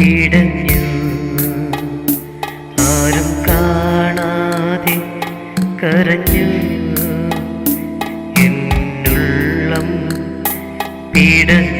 പിടഞ്ഞു ആരും കാണാതെ കരഞ്ഞു. എന്നുള്ളം പിടഞ്ഞു.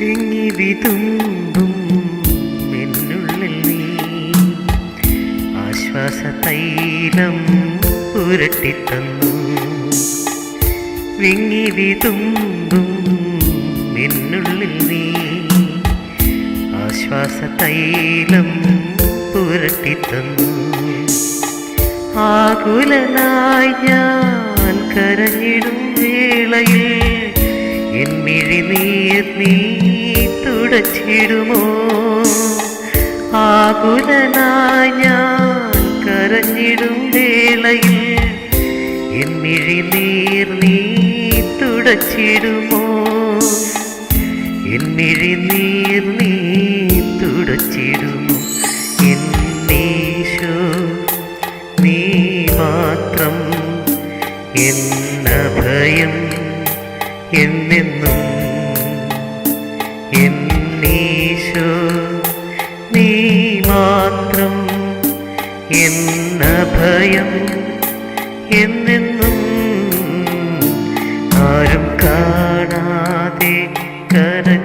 വിങ്ങി വിതുമ്പും എന്നുള്ളിൽ നീ. ആശ്വാസ തൈലം പുരട്ടിത്തന്നു വിങ്ങി വിതുമ്പും എന്നുള്ളിൽ നീ. ആശ്വാസ തൈലം പുരട്ടിത്തന്നു ആകുലനായി ഞാൻ കരഞ്ഞിടും വേളയിൽ എന്നിഴി നീർ നീ തുടച്ചിടുമോ? ആകുലനായി ഞാൻ കരഞ്ഞിടും വേളയിൽ എന്നിഴി നീർ നീ തുടച്ചിടുമോ? എന്നിഴി നീർ നീ തുടച്ചിടുമോ? എന്നീശോ നീ മാത്രം എന്ന ഭയം എന്നെന്നും എന്നീശോ നീ മാത്രം എന്ന ഭയം എന്നെന്നും ആരും കാണാതെ കരഞ്ഞു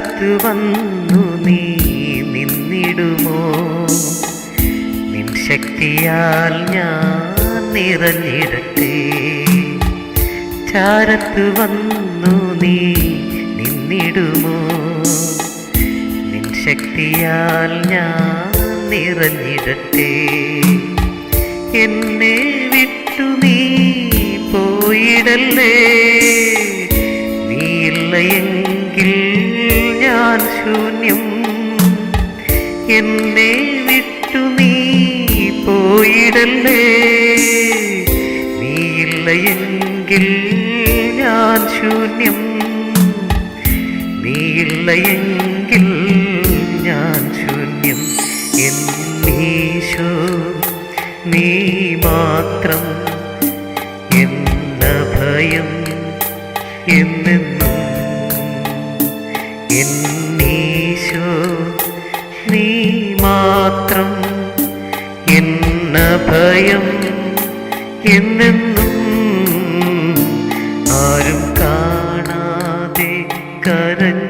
ചാരത്ത് വന്നു നീ നിന്നിടുമോ? നിൻ ശക്തിയാൽ ഞാൻ നിറഞ്ഞിടട്ടെ. ചാരത്ത് വന്നു നീ നിന്നിടുമോ? നിൻ ശക്തിയാൽ ഞാൻ നിറഞ്ഞിടട്ടെ. എന്നെ വിട്ടു നീ പോയിടല്ലേ? നീ എങ്കിൽ ഞാൻ ശൂന്യം. എന്നെ വിട്ടു നീ പോയിടല്ലേ? നീയില്ല എങ്കിൽ ഞാൻ ശൂന്യം. നീയില്ല എങ്കിൽ ഞാൻ ശൂന്യം. എന്നീശോ നീ മാത്രം എന്ന ഭയം എന്നെന്നും എന്നീശോ ഭയം എന്നെന്നും ആരും കാണാതെ കരഞ്ഞു